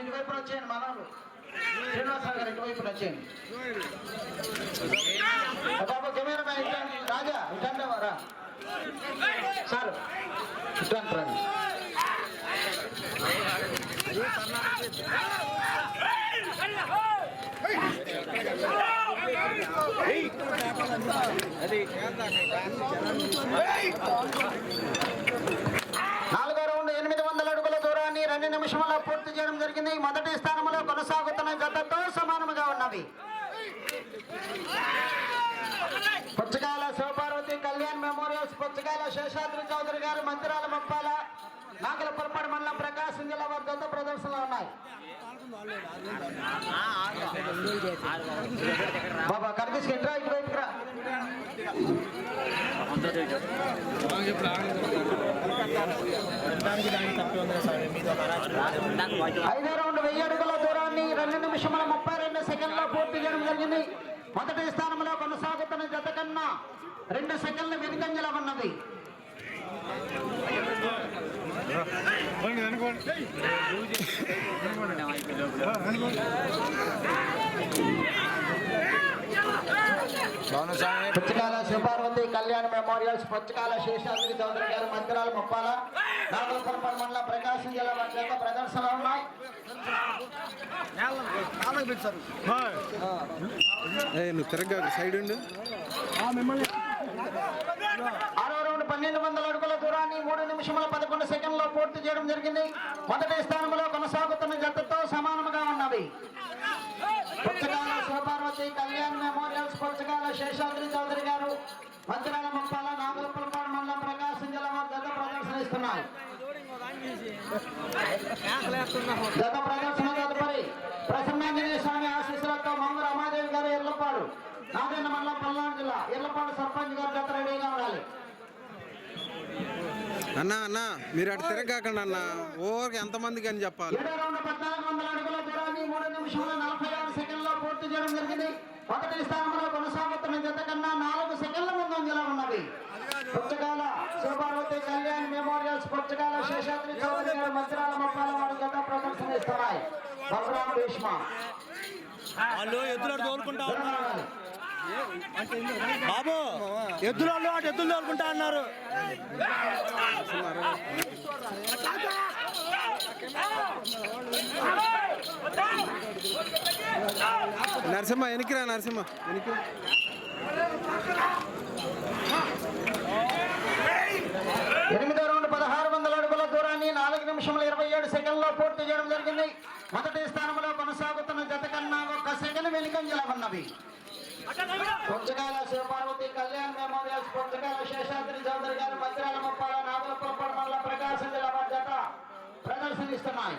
ఇటువైపు వచ్చేయండి మనోళ్ళు శ్రీనివాసరావు గారు ఇటువైపు వచ్చేయండి. బాబు కెమెరా మ్యాన్ రాజా వారా సార్ రౌండ్ ఎనిమిది వందల అడుగుల రెండు నిమిషంలో పూర్తి చేయడం జరిగింది. మొదటి స్థానంలో కొనసాగుతున్న జతతో సమానముగా ఉన్నవి. పుచ్చకాయల శివపార్వతి కళ్యాణ్ మెమోరియల్స్ పుచ్చకాయల శేషాద్రి చౌదరి గారు మందిరాల మొప్పాల నాగల పొరపాటు మండలం ప్రకాశం జిల్లా వారి జత ప్రదర్శనలో ఉన్నాయి. బాబా కనిపిస్తుంది ఇంట్రా ఇటు వైపుకి రా ఐదో రౌండ్ వెయ్యి అడుగుల దూరాన్ని రెండు నిమిషముల ముప్పై రెండు సెకండ్లో పూర్తి చేయడం జరిగింది. మొదటి స్థానంలో కొనసాగుతున్న జత కన్నా రెండు సెకండ్లు వెనుకంజల ఉన్నది. పుచ్చకాల శివపార్వతి కళ్యాణ్ మెమోరియల్స్ పుచ్చకాల శేషాద్రి చౌదరి గారు మందిరాల ముప్పాల నాగలపురపల్లి మండలం ప్రకాశం జిల్లా చేత ప్రదర్శనలు ఉన్నాయి. ఏ నువ్వు తిరగ సైడ్ ఉండు. ఆరో రౌండ్ పన్నెండు వందల అడుగుల దూరాన్ని మూడు నిమిషముల పదకొండు సెకండ్లో పూర్తి చేయడం జరిగింది. మొదటి స్థానంలో కొనసాగుతున్న జతతో సమానముగా ఉన్నవి పుచ్చకాల శివపార్వతి కళ్యాణ్ మెమోరియల్స్ పుచ్చకాల శేషాద్రి చౌదరి గారు మంత్రాల ముప్పాల నాగలపురపాడు మండలం ప్రకాశం జిల్లా వారి జత ప్రదర్శనిస్తున్నారు గత ప్రదర్శన తదుపరి ప్రసన్నాంజనేయ స్వామి ఆశీస్సులతో మంగు రమాదేవి గారు ఎర్లపాడు నాగన్న మండలం పల్నాడు జిల్లా. ఎర్లపాడు సర్పంచ్ గారు జత రెడీగా ఉండాలి. అన్న అన్న మీరు అటు తిరగకండి అన్న. ఓరికి ఎంతమందికి అని చెప్పాలి. ఏడో రౌండ్ పద్నాలుగు వందల అడుగుల దూరాన్ని మూడు నిమిషముల నలభై ఆరు సెకండ్లో మొదటి స్థానంలో కొనసాగుతున్న జత కన్నా నాలుగు సెకండ్ల ముందంజలో ఉన్నవి. పుచ్చకాల శివపార్వతి కళ్యాణ్ మెమోరియల్స్ పుచ్చకాల శేషాద్రి చౌదరి గారు మంత్రాల మొక్కల వారి జత ప్రదర్శనిస్తున్నాయి. బలరామ భీష్మ. వాళ్ళు ఎద్దులు తోలుకుంటా ఉన్నారు. బాబు ఎద్దులు వాళ్ళు అటు ఎద్దులు తోలుకుంటా అన్నారు. నరసింహ వెనక్కిరా నరసింహ. వెనక్కి ఎనిమిదో రౌండ్ పదహారు వందల అడుగుల దూరాన్ని నాలుగు నిమిషముల ఇరవై ఏడు సెకండ్లో పూర్తి చేయడం జరిగింది. మొదటి స్థానంలో కొనసాగుతున్న జత కన్నా ఒక్క సెకండ్ వెనుకంజల ఉన్నవి పుచ్చకాల శివపార్వతి కళ్యాణ్ మెమోరియల్స్ పుచ్చకాల శేషాద్రి చౌదరి గారు మందిరాల ముప్పాల నాగులపురపడ మండల ప్రదర్శనిస్తున్నాయి.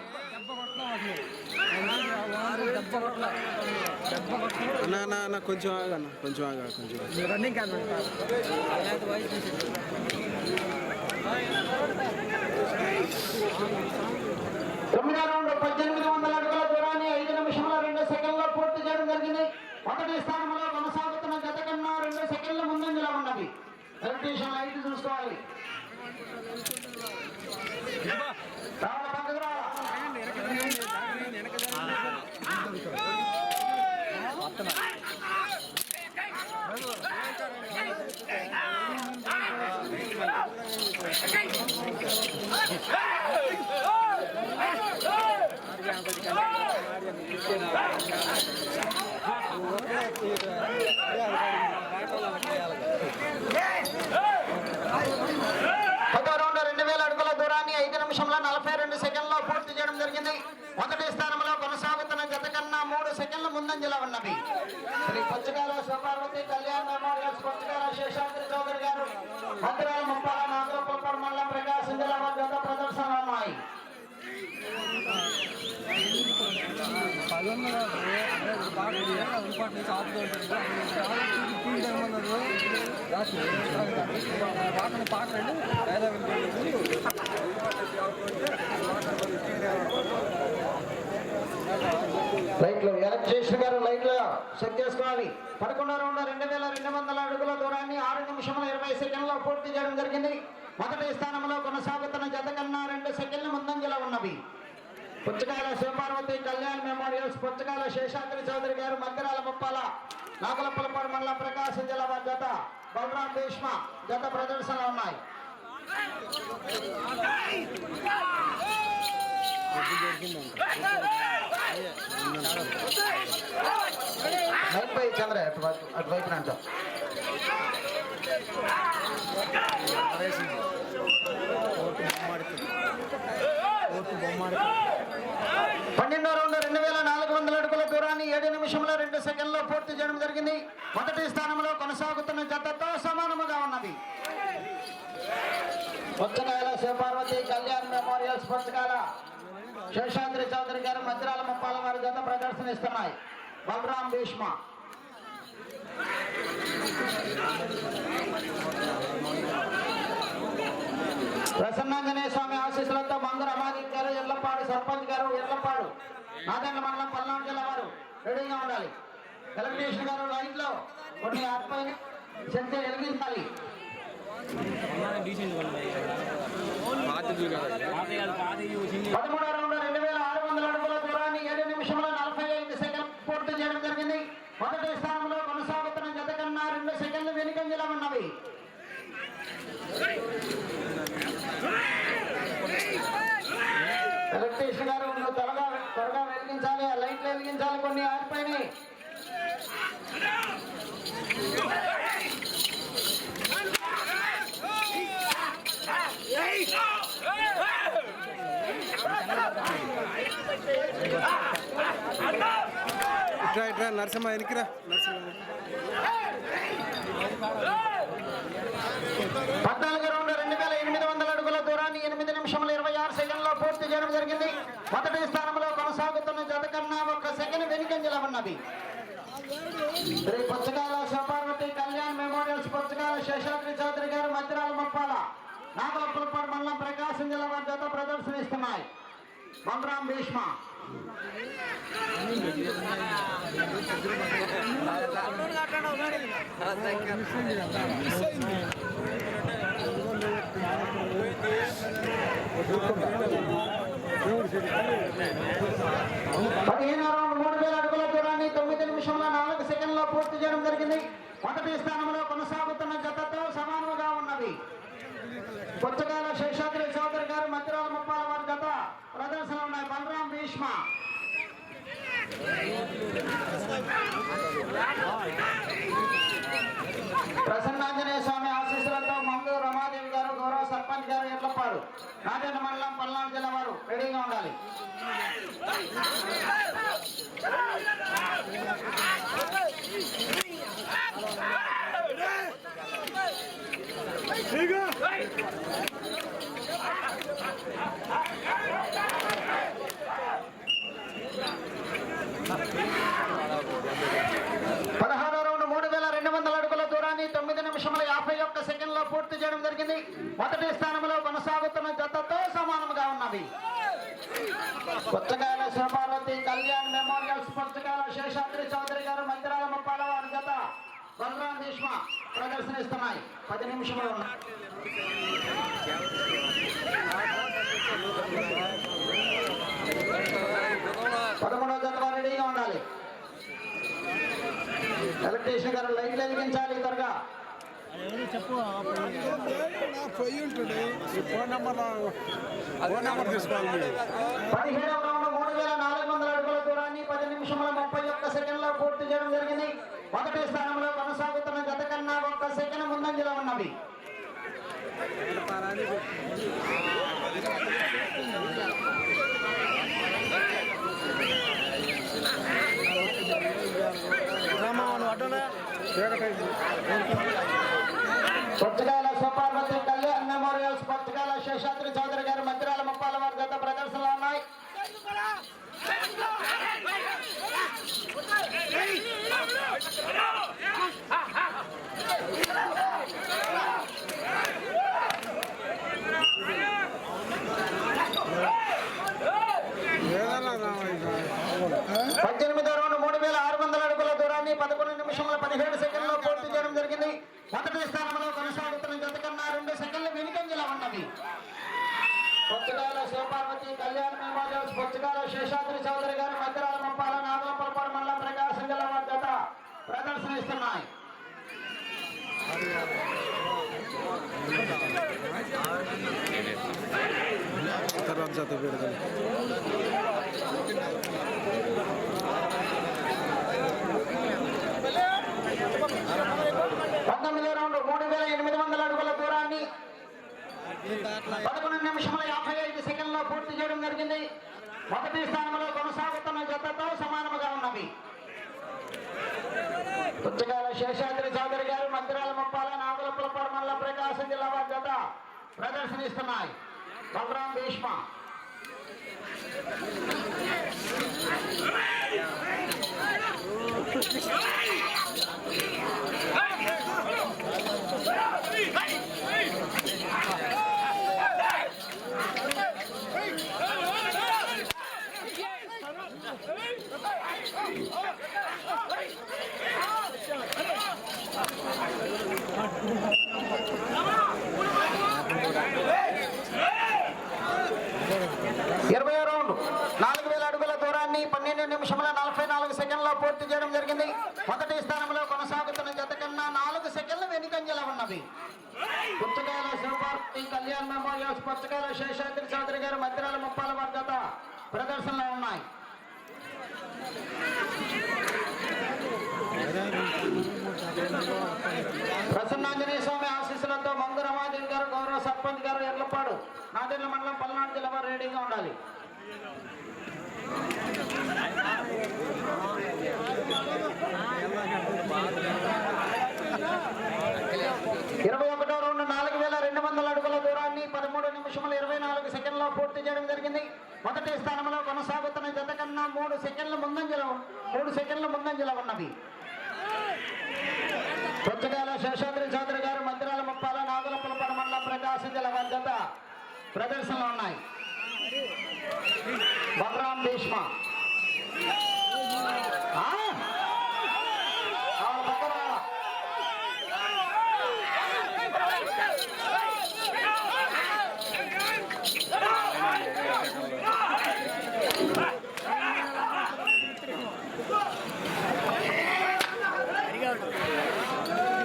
అన్న అన్న కొంచెం ఆగన్న కొంచెం ఆగా కొంచెం ఆగు. రన్నింగ్ తొమ్మిదో రౌండ్ పద్దెనిమిది వందల అడుగుల దూరాన్ని ఐదు నిమిషముల రెండు సెకండ్లో పూర్తి చేయడం జరిగింది. మొదటి స్థానంలో కొనసాగుతున్న జత కన్నా రెండు సెకండ్ల ముందంజలో ఉన్నది ఎలక్ట్రీషియన్ లైట్ చూసుకోవాలి రావణ పక్కకు రా. పదో రౌండ్ రెండు వేల అడుగుల దూరాన్ని ఐదు నిమిషంలో నలభై రెండు సెకండ్లో పూర్తి చేయడం జరిగింది. మొదటి స్థానంలో కొనసాగుతున్న జత కన్నా మూడు సెకండ్ల ముందంజలో ఉన్నవి శ్రీ పుచ్చకాల శివపార్వతి కళ్యాణ్ మెమోరియల్స్ పుచ్చకాల శేషాద్రి చౌదరి గారు మందిరాల ముప్పాల లైట్లు ఎలక్ట్రీషియన్ గారు లైట్లు సెట్ చేసుకోవాలి. పదకొండో రౌండ్ రెండు వేల రెండు వందల అడుగుల దూరాన్ని ఆరు నిమిషముల ఇరవై సెకండ్లో పూర్తి చేయడం జరిగింది. మొదటి స్థానంలో కొనసాగుతున్న జత కన్నా రెండు సెకండ్ల ముందంజలో ఉన్నవి. పుచ్చకాయల శివపార్వతి కళ్యాణ్ మెమోరియల్స్ పుచ్చకాయల శేషాద్రి చౌదరి గారు మగ్గరాల ముప్పాల నాగలపల్లపాడు మండలం ప్రకాశం జిల్లా గత జత బలరాం భీష్మ జత ప్రదర్శనలు ఉన్నాయి నైన్పై చంద్ర అటువైపు అటువైపున పన్నెండో రౌండ్ రెండు వేల నాలుగు వందల అడుగుల దూరాన్ని ఏడు నిమిషంలో రెండు సెకండ్లో పూర్తి చేయడం జరిగింది. మొదటి స్థానంలో కొనసాగుతున్న జతతో సమానముగా ఉన్నది. పుచ్చకాయల శివపార్వతి కళ్యాణ్ మెమోరియల్స్ పుచ్చకాయల శేషాద్రి చౌదరి గారు మధ్యరాల ముప్పాల వారి జత ప్రదర్శనిస్తున్నాయి. బలరాం భీష్మ. ప్రసన్నాంజనేయ స్వామి ఆశీస్సులతో అమాదిక్ గారు ఎర్లపాడు సర్పంచ్ గారు ఎర్లపాడు నాదండ్ల మండలం పల్నాడు జిల్లా వారు రెడీగా ఉండాలి. ఎలక్ట్రీషియన్ గారు లైన్లో కొన్ని ఆత్మని శక్తి వెలిగించాలి. పదమూడో రౌండ్ రెండు వేల ఆరు వందల అడుగుల దూరాన్ని ఏడు నిమిషంలో నలభై ఐదు సెకండ్ పూర్తి చేయడం జరిగింది మొదటి స్థానంలో కొనసాగుతున్న జత కన్నా రెండు సెకండ్లు వెనుకంజలో ఉన్నవి ఎలక్ట్రీషియన్ గారు నువ్వు త్వరగా త్వరగా వెలిగించాలి. ఆ లైట్లు వెలిగించాలి. కొన్ని ఆరిపోయినాయి. ఇట్రా ఇట్రా నరసింహ ఎనికిరా నరసింహ పద్నాలుగు రౌండ్ రెండు వేల ఎనిమిది వందల అడుగుల దూరాన్ని ఎనిమిది నిమిషముల ఇరవై ఆరు సెకండ్లో పూర్తి చేయడం జరిగింది మొదటి స్థానంలో కొనసాగుతున్న జత కన్నా ఒక సెకండ్ వెనుకంజల ఉన్నది. శ్రీ పుచ్చకాల శివపార్వతి కళ్యాణ్ మెమోరియల్స్ పుచ్చకాల శేషాద్రి చౌదరి గారు మధ్యరాల ముప్పాల నాగలపులపాడు మండలం ప్రకాశం జిల్లా వారి జత ప్రదర్శనిస్తున్నాయి. బలరాం భీష్మ. పదిహేను రౌండ్ మూడు వేల అడుగుల దూరాన్ని తొమ్మిది నిమిషంలో నాలుగు సెకండ్లో పూర్తి చేయడం జరిగింది. మొదటి స్థానంలో కొనసాగుతున్న జతతో సమానంగా ఉన్నది పుచ్చకాల శేషాద్రి చౌదరి గారు మధ్యరాల ముప్పాల వారి జత ప్రదర్శన ఉన్నాయి బలరాం భీష్మ ప్రసన్నాంజనేయ స్వామి ఆశీస్సులతో మంగు రమాదేవి గారు గౌరవ సర్పంచ్ గారు ఎట్లపాడు నారాయణ మండలం పల్నాడు జిల్లా వారు రెడీగా ఉండాలి పదహారో రౌండ్ మూడు వేల రెండు వందల అడుగుల దూరాన్ని తొమ్మిది నిమిషముల యాభై ఒక్క సెకండ్లో పూర్తి చేయడం జరిగింది. మొదటి స్థానంలో కొనసాగుతున్న జతతో సమానముగా ఉన్నది. పుచ్చకాయల శివపార్వతి కళ్యాణ్ మెమోరియల్స్ పుచ్చకాయల శేషాద్రి చౌదరి గారు మందిరాల ముప్పాల వారి జత. బలరాం భీష్మ ప్రదర్శనిస్తున్నాయి. పది నిమిషంలో పదమూడవ జత రెడీగా ఉండాలి. ఎలక్ట్రీషియన్ గారు లైట్లు వెలిగించాలి త్వరగా. పొయ్యి ఉంటుంది ఈ ఫోన్ నెంబర్ ఫోన్ నెంబర్ తీసుకోవాలి మీరు పదిహేడవ రౌండ్ మూడు వేల నాలుగు వందల అడుగుల దూరాన్ని పది నిమిషముల ముప్పై ఒక్క సెకండ్లో పూర్తి చేయడం జరిగింది మొదటి స్థానంలో కొనసాగుతున్న గత కన్నా ఒక్క సెకండ్ ముందంజలో ఉన్నవి పుచ్చకాయల సుపార్వతి కళ్యాణ్ మెమోరియల్స్ పుచ్చకాయల శేషాద్రి చౌదరి గారు మధ్యరాల ముప్పాల వారి గత ప్రదర్శనలు ఉన్నాయి ఏదన్నా రామయ్య. పద్దెనిమిదో రౌండ్ మూడు వేల ఆరు వందల అడుగుల దూరాన్ని పదకొండు నిమిషముల పదిహేడు సెకండ్లో పూర్తి చేయడం జరిగింది మొదటి స్థానంలో కొనసాగుతున్న జత కన్నా రెండు సెకండ్లు వెనుకంజలా ఉన్నవి పుచ్చకాయల శివపార్వతి కళ్యాణ మెమోరియల్స్ పుచ్చకాయల శేషాద్రి చౌదరి గారు మధ్యరాల మంపాల నాగలపల్పాడు మండలం ప్రకాశం జిల్లా వారి జత ప్రదర్శన ఇస్తున్నాయి తర్వాత పంతొమ్మిదో రౌండ్ మూడు వేల ఎనిమిది వందల అడుగుల దూరాన్ని పదకొండు నిమిషముల యాభై ఐదు సెకండ్లో పూర్తి చేయడం జరిగింది. మొదటి స్థానంలో కొనసాగుతున్న జతతో సమానముగా ఉన్నవి పుచ్చకాల శేషాద్రి చౌదరి గారు మందిరాల ముప్పాల నాగులపులపాడు మండలం ప్రకాశం జిల్లా వారి జత ప్రదర్శనిస్తున్నాయి. బలరాం భీష్మ. ఇరవై రౌండ్ నాలుగు వేల అడుగుల దూరాన్ని పన్నెండు నిమిషముల నలభై నాలుగు సెకండ్లో పూర్తి చేయడం జరిగింది. మొదటి స్థానంలో కొనసాగుతున్న జత కన్నా నాలుగు సెకండ్లు వెనుకంజల ఉన్నవి పుచ్చకాయల శివపార్వతి కళ్యాణ్ మెమోరియల్స్ పుచ్చకాయల శేషాద్రి చౌదరి గారు మధ్యరాల ముప్పాల వారి జత ప్రదర్శనలో ఉన్నాయి. ప్రసన్నాంజనేయ స్వామి ఆశీస్సులతో మంగు రమాదేవి గారు గౌరవ సర్పంచ్ గారు ఎర్లపాడు నాదేళ్ళ మండలం పల్నాడు జిల్లా వారు రెడీగా ఉండాలి ఇరవై ఒకటో రౌండ్ నాలుగు వేల రెండు వందల అడుగుల దూరాన్ని పదమూడు నిమిషముల ఇరవై నాలుగు సెకండ్లో పూర్తి చేయడం జరిగింది మొదటి స్థానంలో కొనసాగుతున్న జతకన్నా మూడు సెకండ్ల ముందంజలో మూడు సెకండ్ల ముందంజలో ఉన్నవి పుచ్చకాయల శేషాద్రి చౌదరి గారు మందిరాల ముప్పాల నాగుల పులపడ మండలం ప్రకాశం జిల్లా వారి జత ప్రదర్శనలో ఉన్నాయి బలరాం భీష్మ ఆ? ఆ, పక్కన రా.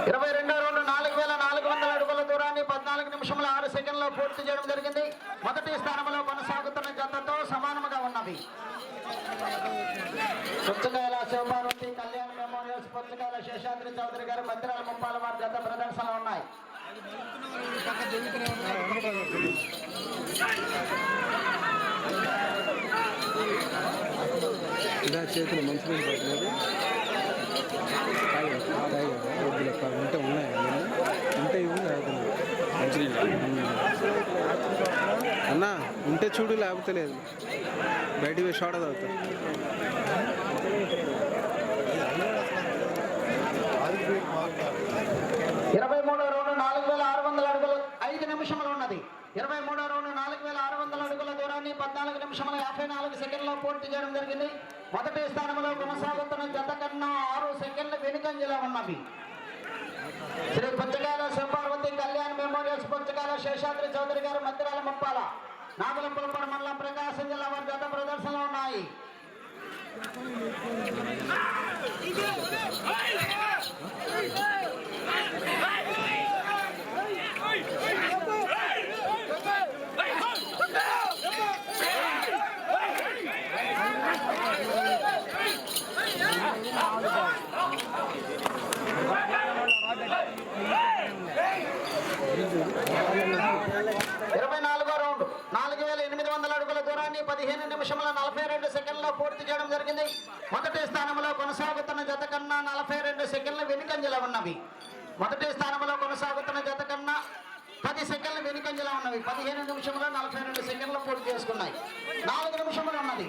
ఇరవై రెండో రౌండ్ నాలుగు వేల నాలుగు వందల అడుగుల దూరాన్ని పద్నాలుగు నిమిషముల ఆరు సెకండ్లో పూర్తి చేయడం జరిగింది మొదటి స్థానంలో కొనసాగుతున్న జతతో సమానముగా ఉన్నవి పుచ్చకాయల శివపార్వతి కళ్యాణ మెమోరియల్స్ పుచ్చకాయల శేషాద్రి చౌదరి గారు మందిరాల ముప్పాల వారి జత ప్రదర్శనలో ఉన్నాయి ఇలా చేతులు మంచిగా పడుతున్నారు వద్దులే ఉంటే ఉన్నాయి ఉంటే లేకపోతే అన్నా ఉంటే చూడు లేకపోతే లేదు. బయటికి పోయి షార్ట్ తాగుతా. ఇరవై మూడో రౌండ్ నాలుగు వేల ఆరు వందల అడుగులు ఐదు నిమిషములు ఉన్నది ఇరవై మూడో రౌండ్ నాలుగు వేల ఆరు వందల అడుగుల దూరాన్ని పద్నాలుగు నిమిషముల యాభై నాలుగు సెకండ్లో పూర్తి చేయడం జరిగింది మొదటి స్థానంలో కొనసాగుతున్న జత కన్నా ఆరు సెకండ్లు వెనుకంజలో ఉన్నవి శ్రీ పుచ్చకాయల శివపార్వతి కళ్యాణ్ మెమోరియల్స్ పుచ్చకాయల శేషాద్రి చౌదరి గారు మధ్యరాల ముప్పాల నాగులంపులపడ మండలం ప్రకాశం జిల్లా వారి జత ప్రదర్శనలు ఉన్నాయి ఇరవై నాలుగో రౌండ్. నాలుగు వేల ఎనిమిది వందల అడుగుల దూరాన్ని పదిహేను నిమిషముల నలభై రెండు సెకండ్లో పూర్తి చేయడం జరిగింది. మొదటి స్థానంలో కొనసాగుతున్న జత కన్నా నలభై రెండు సెకండ్ల వెనుకంజలో ఉన్నవి. మొదటి స్థానంలో కొనసాగుతున్న జత కన్నా పది సెకండ్ల వెనుకంజలో ఉన్నవి. పదిహేను నిమిషంలో నలభై రెండు సెకండ్లు పూర్తి చేసుకున్నాయి. నాలుగు నిమిషములు ఉన్నది.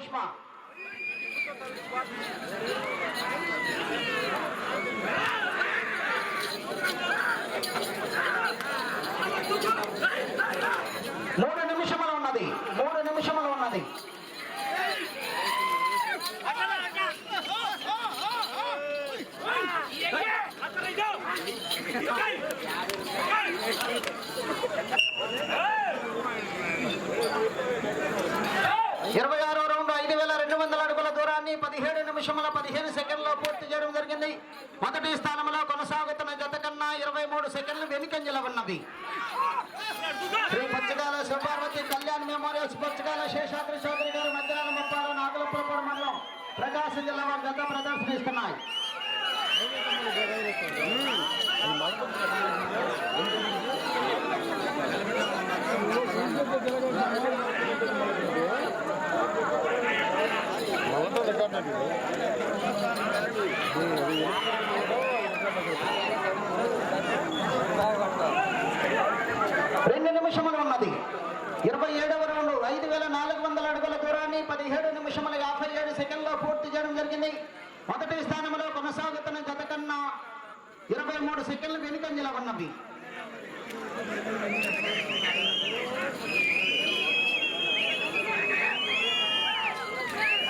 బలరాం భీష్మ మూడు నిమిషములు ఉన్నది మూడు నిమిషములు ఉన్నది ఇరవై ఆరో రౌండ్ ఐదు వేల రెండు వందల అడుగుల దూరాన్ని పదిహేడు నిమిషముల పదిహేను సెకండ్లో పూర్తి చేయడం జరిగింది మొదటి స్థానంలో కొనసాగుతున్న జత కన్నా ఇరవై మూడు సెకండ్లు వెనుకంజల ఉన్నవి శ్రీ పచ్చగాల శివపార్వతి కళ్యాణ్ మెమోరియల్స్ పచ్చగాల శేషాద్రి చౌదరి గారు మధ్యాహ్నం ముప్పాల నాగులపురపురం మండలం ప్రకాశం జిల్లా వారి జత ప్రదర్శనిస్తున్నాయి. రెండు నిమిషములు ఉన్నది. ఇరవై ఏడవ రౌండ్ ఐదు వేల నాలుగు వందల అడుగుల దూరాన్ని పదిహేడు నిమిషముల యాభై ఏడు సెకండ్లో పూర్తి చేయడం జరిగింది. మొదటి స్థానంలో కొనసాగుతున్న గత కన్నా ఇరవై మూడు సెకండ్లు వెనుక నిలబడినవి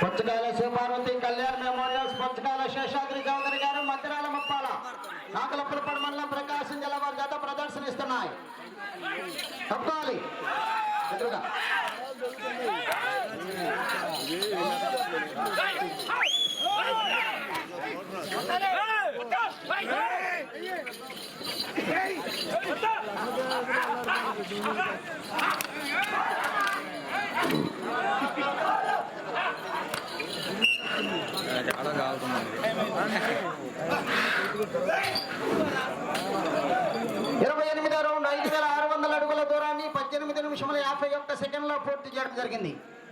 పుచ్చకాయల శివపార్వతి కళ్యాణ్ మెమోరియల్స్ పుచ్చకాయల శేషాద్రి చౌదరి గారు మధ్యరాల ముప్పాల నాకలపురపడి మండలం ప్రకాశం జిల్లా వారి గత ప్రదర్శనిస్తున్నాయి. తప్పాలి ఎదురుగా ఇరవై ఎనిమిదో రౌండ్ ఐదు వేల ఆరు వందల అడుగుల దూరాన్ని పద్దెనిమిది నిమిషముల యాభై ఒక్క పూర్తి చేయడం జరిగింది.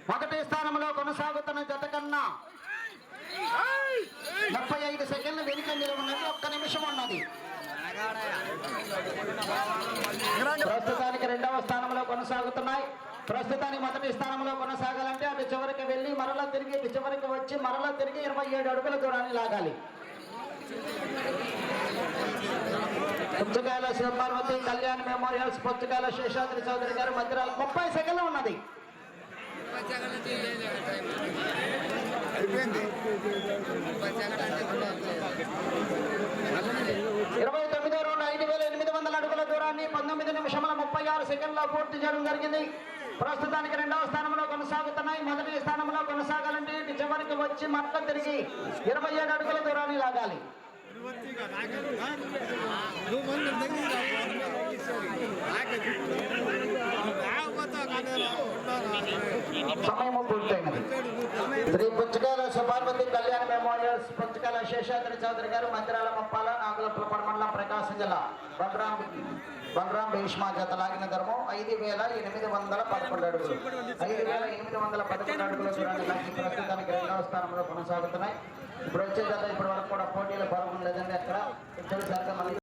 మొదటి స్థానంలో కొనసాగుతున్న జత కన్నా ముప్పై ఐదు సెకండ్లు వెనుకంజలు ఉన్నది. ఒక్క నిమిషం ఉన్నది. ప్రస్తుతానికి రెండవ స్థానంలో కొనసాగుతున్నాయి. ప్రస్తుతానికి మొదటి స్థానంలో కొనసాగాలంటే అటు చివరికి వెళ్ళి మరలా తిరిగి ఇటు చివరికి వచ్చి మరలా తిరిగి ఇరవై ఏడు అడుగుల దూరాన్ని లాగాలి. పుచ్చకాయల శివపార్వతి కళ్యాణ్ మెమోరియల్స్ పుచ్చకాయల శేషాద్రి చౌదరి గారు మందిరాలు ముప్పై సెకండ్లు ఉన్నది. ఇరవై తొమ్మిదో రెండు ఐదు వేల ఎనిమిది వందల అడుగుల దూరాన్ని పంతొమ్మిది నిమిషముల ముప్పై ఆరు సెకండ్లో పూర్తి చేయడం జరిగింది. ప్రస్తుతానికి రెండవ స్థానంలో కొనసాగుతున్నాయి. మొదటి స్థానంలో కొనసాగాలంటే చివరికి వచ్చి మట్ల తిరిగి ఇరవై ఏడు అడుగుల దూరాన్ని లాగాలి. సమయము పూర్తయినది శ్రీ పుచ్చకాల సుపార్వతి కళ్యాణ్ మెమోరియల్స్ పుచ్చకాల శేషాద్రి చౌదరి గారు మందిరాల మప్పాల నాగులపురపడ మండలం ప్రకాశం జిల్లా. బలరాం బలరాం భీష్మా జత లాగిన ధర్మం ఐదు వేల ఎనిమిది వందల పదకొండు అడుగులు. ఐదు వేల ఎనిమిది వందల పదకొండు అడుగుల దూరాన్ని ప్రస్తుతానికి రెండవ స్థానంలో కొనసాగుతున్నాయి. ఇప్పుడు వచ్చిన తర్వాత ఇప్పటి వరకు కూడా పోటీలు పాల్గొనలేదండి అక్కడ. తొలిసారిగా